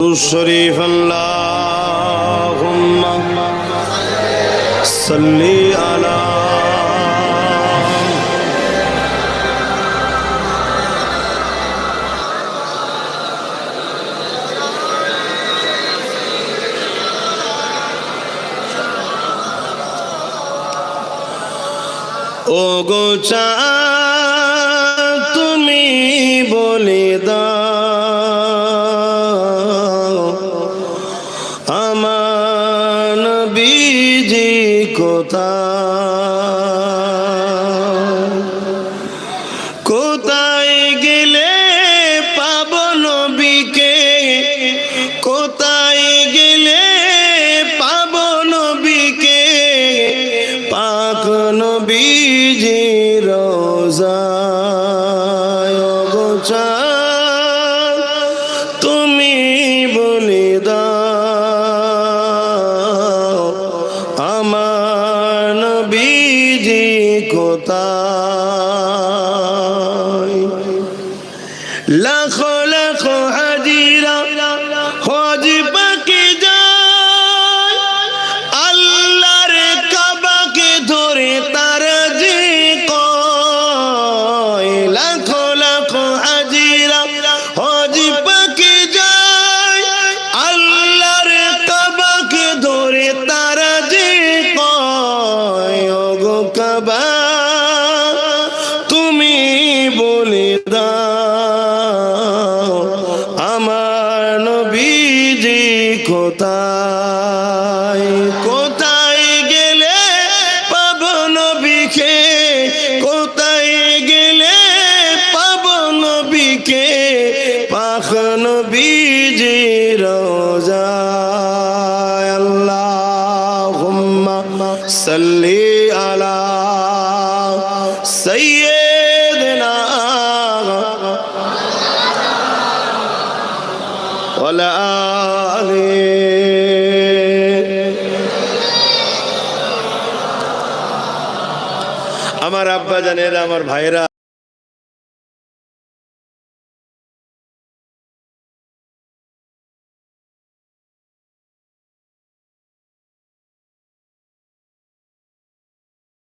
الشريف اللهم صل على ও গো চা বীজি কোথায় কোথায় গেলে পাব নবীকে? কোথায় গেলে পাব নবীকে? পাক নবীজি রোজায় কোথায় কোথায়? কোথায় গেলে পাবন বিখে কোথায় গেলে পাবন বিখে পাখন বীজি রাহ সাল্লি আলা সৈয়দ وعلى آله আমার আব্বা জানেরা আমার ভাইরা